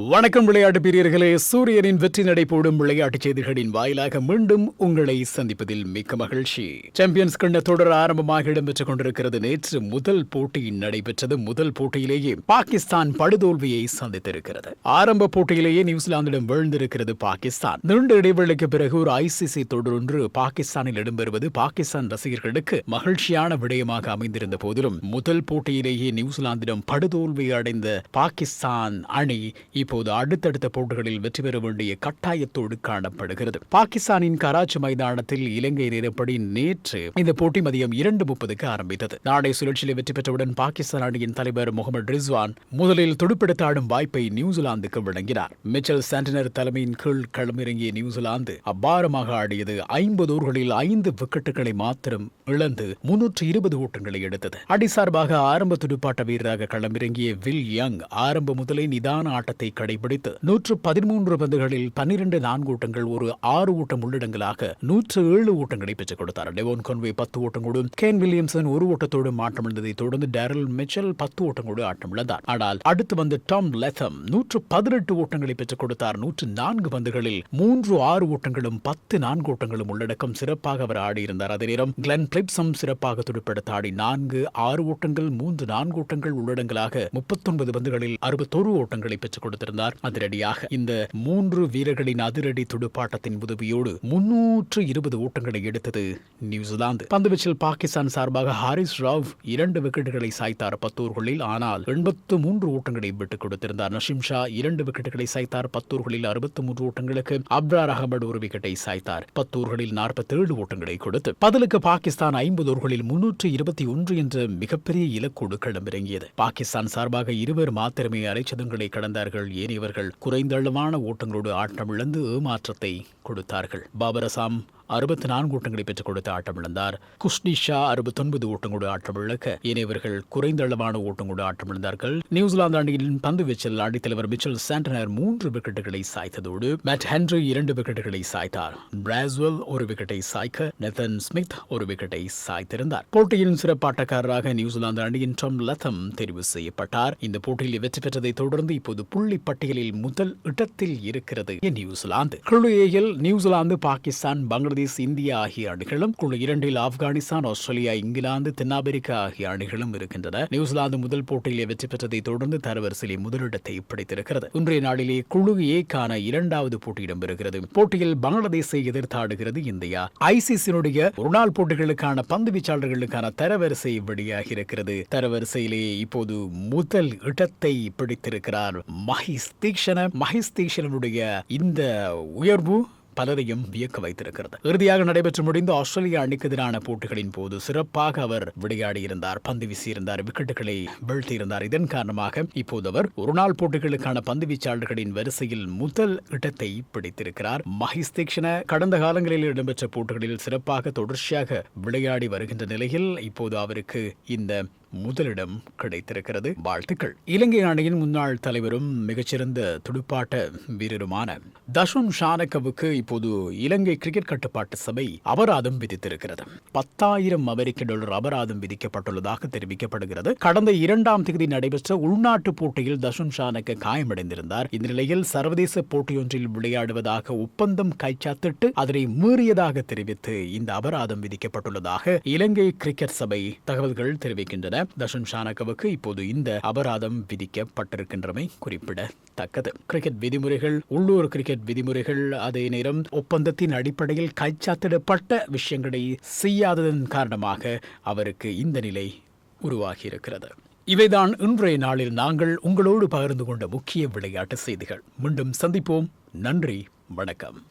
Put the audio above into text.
வணக்கம் விளையாட்டு பிரியர்களே. சூரியனின் வெற்றி நடை போடும் விளையாட்டுச் செய்திகளின் வாயிலாக மீண்டும் உங்களை சந்திப்பதில் மிக்க மகிழ்ச்சி. சாம்பியன்ஸ் கண்ட தொடர் ஆரம்பமாக இடம்பெற்றுக் கொண்டிருக்கிறது. நேற்று முதல் போட்டி நடைபெற்றது. முதல் போட்டியிலேயே பாகிஸ்தான் படுதோல்வியை சந்தித்திருக்கிறது. ஆரம்ப போட்டியிலேயே நியூசிலாந்திடம் வீழ்ந்திருக்கிறது பாகிஸ்தான். நீண்ட இடைவெளிக்கு பிறகு ஒரு ஐசிசி தொடரொன்று பாகிஸ்தானில் இடம்பெறுவது பாகிஸ்தான் ரசிகர்களுக்கு மகிழ்ச்சியான விடயமாக அமைந்திருந்த போதிலும் முதல் போட்டியிலேயே நியூசிலாந்திடம் படுதோல்வி அடைந்த பாகிஸ்தான் அணி இப்போது அடுத்தடுத்த போட்டிகளில் வெற்றி பெற வேண்டிய கட்டாயத்தோடு காணப்படுகிறது. பாகிஸ்தானின் கராச்சி மைதானத்தில் இலங்கை நேரப்படி நேற்று இந்த போட்டி மதியம் இரண்டு முப்பதுக்கு ஆரம்பித்தது. நாளை சுழற்சியில் வெற்றி பெற்றவுடன் பாகிஸ்தான் அணியின் தலைவர் முகமது ரிஸ்வான் முதலில் துடுப்பெடுத்து ஆடும் வாய்ப்பை நியூசிலாந்துக்கு வழங்கினார். மிச்சல் சாண்டனர் தலைமையின் கீழ் களமிறங்கிய நியூசிலாந்து அபாரமாக ஆடியது ஐம்பது ஓவர்களில் ஐந்து விக்கெட்டுகளை மாத்திரம் இழந்து முன்னூற்று இருபது ஓட்டங்களை எடுத்தது. அடிசார்பாக ஆரம்ப துடுப்பாட்ட வீரராக களமிறங்கிய வில் யங் ஆரம்ப முதலே நிதான ஆட்டத்தை கடைபிடித்து நூற்று பதிமூன்று பந்துகளில் பன்னிரண்டு நான்கு ஓட்டங்கள் ஒரு ஆறு ஓட்டம் உள்ளிடங்களாக நூற்று ஏழு ஓட்டங்களை பெற்றுக் கொடுத்தார். டெவோன் கொன்வே பத்து ஓட்டங்களோடும் கேன் வில்லியம்சன் ஒரு ஓட்டத்தோடு ஆட்டமிழந்ததை தொடர்ந்து டேரல் மிச்சல் பத்து ஓட்டங்களோடு ஆட்டமிழந்தார் ஆனால் அடுத்து வந்த டாம் லெத்தம் நூற்று பதினெட்டு ஓட்டங்களை பெற்றுக் கொடுத்தார். நூற்று நான்கு பந்துகளில் மூன்று ஆறு ஓட்டங்களும் பத்து நான்கு ஓட்டங்களும் உள்ளடக்கம் சிறப்பாக அவர் ஆடியிருந்தார். அதே நேரம் கிளென் பிளிப்சம் சிறப்பாக துடுப்பெடுத்து ஆடி நான்கு ஆறு ஓட்டங்கள் மூன்று நான்கு ஓட்டங்கள் உள்ளடங்களாக முப்பத்தொன்பது பந்துகளில் அறுபத்தொரு ஓட்டங்களை பெற்றுக் கொடுத்திருந்தார் அதிரடியாக இந்த மூன்று வீரர்களின் அதிரடி துடுப்பாட்டத்தின் உதவியோடு முன்னூற்று இருபது ஓட்டங்களை எடுத்தது நியூசிலாந்து. பந்துவீச்சில் பாகிஸ்தான் சார்பாக ஹாரிஸ் ராவ் இரண்டு விக்கெட்டுகளை சாய்த்தார் பத்தூர்களில் ஆனால் எண்பத்து மூன்று ஓட்டங்களை விட்டுக் கொடுத்திருந்தார் நஷிம் ஷா. இரண்டு விக்கெட்டுகளை சாய்த்தார் பத்தூர்களில் அறுபத்தி மூன்று ஓட்டங்களுக்கு. அப்ரார் அகமது ஒரு விக்கெட்டை சாய்த்தார் பத்தூர்களில் நாற்பத்தேழு ஓட்டங்களை கொடுத்து. பதிலுக்கு பாகிஸ்தான் ஐம்பது ஓர்களில் முன்னூற்று இருபத்தி ஒன்று என்ற மிகப்பெரிய இலக்கோடு களமிறங்கியது. பாகிஸ்தான் சார்பாக இருவர் மாத்திரமே அரைச்சதங்களை கடந்தார்கள் ஏறியவர்கள் குறைந்தளவான ஓட்டங்களோடு ஆட்டமிழந்து ஏமாற்றத்தை கொடுத்தார்கள். பாபர் அசாம் அறுபத்தி நான்கு ஓட்டங்களை பெற்றுக் கொடுத்து ஆட்டமிழந்தார். குஷ்னிஷா அறுபத்தொன்பது ஓட்டங்களோடு ஆட்டமிழக்க ஏனையவர்கள் குறைந்த அளவான ஓட்டங்களோடு ஆட்டமிழந்தார்கள். நியூசிலாந்து அணியின் பந்து வீச்சில் அணித்தலைவர் மிச்சல் சாண்டனர் மூன்று விக்கெட்டுகளை சாய்த்ததோடு மேட் ஹென்ரி இரண்டு விக்கெட்டுகளை சாய்த்தார். பிராஸ்வெல் ஒரு விக்கெட்டை சாய்க்க நெத்தன் ஸ்மித் ஒரு விக்கெட்டை சாய்த்திருந்தார். போட்டியின் சிறப்பாட்டக்காரராக நியூசிலாந்து அணியின் டம் லத்தம் தெரிவு செய்யப்பட்டார். இந்த போட்டியில் வெற்றி பெற்றதை தொடர்ந்து இப்போது புள்ளி பட்டியலில் முதல் இடத்தில் இருக்கிறது நியூசிலாந்து குழு நியூசிலாந்து பாகிஸ்தான் பங்களாதேஷ் இந்தியா ஆகிய அணிகளும் குழு இரண்டில் ஆப்கானிஸ்தான் ஆஸ்திரேலியா இங்கிலாந்து தென்னாப்பிரிக்கா ஆகிய அணிகளும் இருக்கின்றன. நியூசிலாந்து முதல் போட்டியிலே வெற்றி பெற்றதை தொடர்ந்து தரவரிசையிலே முதலிடத்தை பிடித்திருக்கிறது. இன்றைய நாளிலே குழு ஏக்கான இரண்டாவது போட்டி இடம்பெறுகிறது. போட்டியில் பங்களாதேஷை எதிர்த்தாடுகிறது இந்தியா. ஐசிசியினுடைய ஒருநாள் போட்டிகளுக்கான பந்து வீச்சாளர்களுக்கான தரவரிசை வெளியாகி இருக்கிறது தரவரிசையிலே இப்போது முதல் இடத்தை பிடித்திருக்கிறார் மஹிஸ் தீக்ஷண மஹிஸ் தீக்ஷணனுடைய இந்த உயர்வு பலரையும் வியக்க வைத்திருக்கிறது. இறுதியாக நடைபெற்று முடிந்த ஆஸ்திரேலியா அணிக்கு எதிரான போட்டிகளின் போது சிறப்பாக அவர் விளையாடியிருந்தார். பந்து வீசியிருந்தார் விக்கெட்டுகளை வீழ்த்தியிருந்தார். இதன் காரணமாக இப்போது அவர் ஒருநாள் போட்டிகளுக்கான பந்து வீச்சாளர்களின் வரிசையில் முதல் இடத்தை பிடித்திருக்கிறார். மஹிஸ் தீக்ஷண கடந்த காலங்களில் இடம்பெற்ற போட்டிகளில் சிறப்பாக தொடர்ச்சியாக விளையாடி வருகின்ற நிலையில் இப்போது அவருக்கு இந்த முதலிடம் கிடைத்திருக்கிறது. வாழ்த்துக்கள். இலங்கை அணியின் முன்னாள் தலைவரும் மிகச்சிறந்த துடுப்பாட்ட வீரருமான தஷுன் ஷானக்கவுக்கு இப்போது இலங்கை கிரிக்கெட் கட்டுப்பாட்டு சபை அபராதம் விதித்திருக்கிறது. பத்தாயிரம் அமெரிக்க டாலர் அபராதம் விதிக்கப்பட்டுள்ளதாக தெரிவிக்கப்படுகிறது. கடந்த இரண்டாம் தேதி நடைபெற்ற உள்நாட்டு போட்டியில் தஷுன் ஷானக்க காயமடைந்திருந்தார். இந்த நிலையில் சர்வதேச போட்டியொன்றில் விளையாடுவதாக ஒப்பந்தம் கைச்சாத்திட்டு அதனை மீறியதாக தெரிவித்து இந்த அபராதம் விதிக்கப்பட்டுள்ளதாக இலங்கை கிரிக்கெட் சபை தகவல்கள் தெரிவிக்கின்றன. தஷன் ஷானகவுக்கு இப்போது இந்த அபராதம் விதிக்கப்பட்டிருக்கின்றமை குறிப்பிடத்தக்கது. கிரிக்கெட் விதிமுறைகள் உள்ளூர் கிரிக்கெட் விதிமுறைகள் அதே நேரம் ஒப்பந்தத்தின் அடிப்படையில் கைச்சாத்திடப்பட்ட விஷயங்களை செய்யாததன் காரணமாக அவருக்கு இந்த நிலை உருவாகியிருக்கிறது. இவைதான் இன்றைய நாளில் நாங்கள் உங்களோடு பகிர்ந்து கொண்ட முக்கிய விளையாட்டு செய்திகள். மீண்டும் சந்திப்போம். நன்றி வணக்கம்.